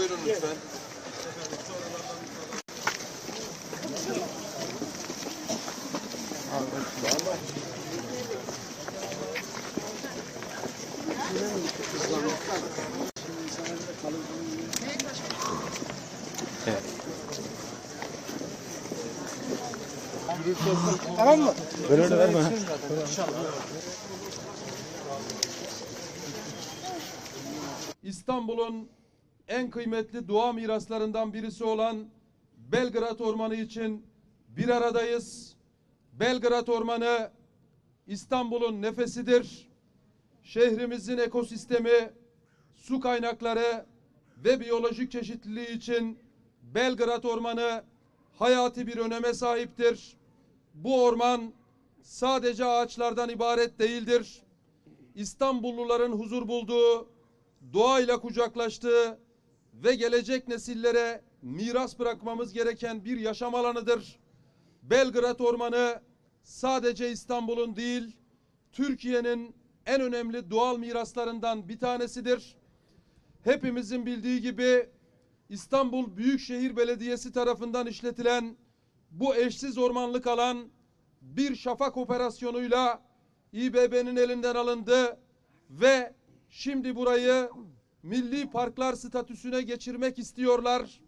Buyurun lütfen. Tamam mı? Böyle verme. İstanbul'un en kıymetli doğa miraslarından birisi olan Belgrad Ormanı için bir aradayız. Belgrad Ormanı İstanbul'un nefesidir. Şehrimizin ekosistemi, su kaynakları ve biyolojik çeşitliliği için Belgrad Ormanı hayati bir öneme sahiptir. Bu orman sadece ağaçlardan ibaret değildir. İstanbulluların huzur bulduğu, doğayla kucaklaştığı ve gelecek nesillere miras bırakmamız gereken bir yaşam alanıdır. Belgrad Ormanı sadece İstanbul'un değil, Türkiye'nin en önemli doğal miraslarından bir tanesidir. Hepimizin bildiği gibi İstanbul Büyükşehir Belediyesi tarafından işletilen bu eşsiz ormanlık alan bir şafak operasyonuyla İBB'nin elinden alındı ve şimdi burayı milli parklar statüsüne geçirmek istiyorlar.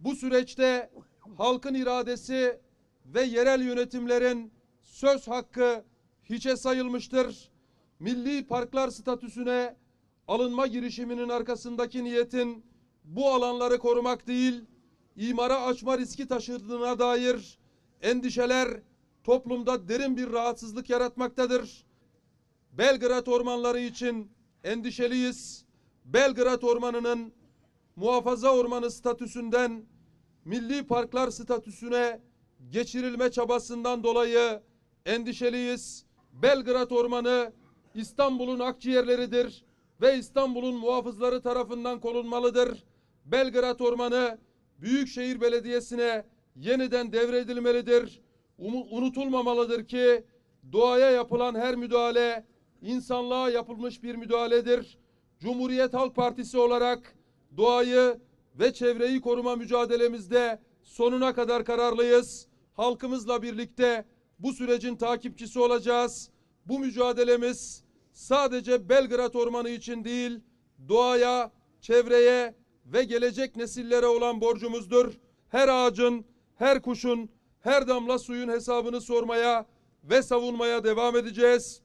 Bu süreçte halkın iradesi ve yerel yönetimlerin söz hakkı hiçe sayılmıştır. Milli parklar statüsüne alınma girişiminin arkasındaki niyetin bu alanları korumak değil, imara açma riski taşıdığına dair endişeler toplumda derin bir rahatsızlık yaratmaktadır. Belgrad ormanları için endişeliyiz. Belgrad Ormanı'nın muhafaza ormanı statüsünden milli parklar statüsüne geçirilme çabasından dolayı endişeliyiz. Belgrad Ormanı İstanbul'un akciğerleridir ve İstanbul'un muhafızları tarafından korunmalıdır. Belgrad Ormanı Büyükşehir Belediyesi'ne yeniden devredilmelidir. Umu- Unutulmamalıdır ki doğaya yapılan her müdahale insanlığa yapılmış bir müdahaledir. Cumhuriyet Halk Partisi olarak doğayı ve çevreyi koruma mücadelemizde sonuna kadar kararlıyız. Halkımızla birlikte bu sürecin takipçisi olacağız. Bu mücadelemiz sadece Belgrad Ormanı için değil, doğaya, çevreye ve gelecek nesillere olan borcumuzdur. Her ağacın, her kuşun, her damla suyun hesabını sormaya ve savunmaya devam edeceğiz.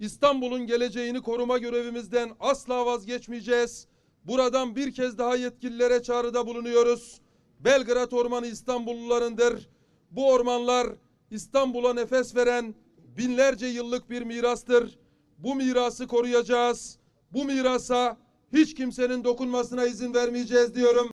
İstanbul'un geleceğini koruma görevimizden asla vazgeçmeyeceğiz. Buradan bir kez daha yetkililere çağrıda bulunuyoruz. Belgrad Ormanı İstanbullularındır. Bu ormanlar İstanbul'a nefes veren binlerce yıllık bir mirastır. Bu mirası koruyacağız. Bu mirasa hiç kimsenin dokunmasına izin vermeyeceğiz diyorum.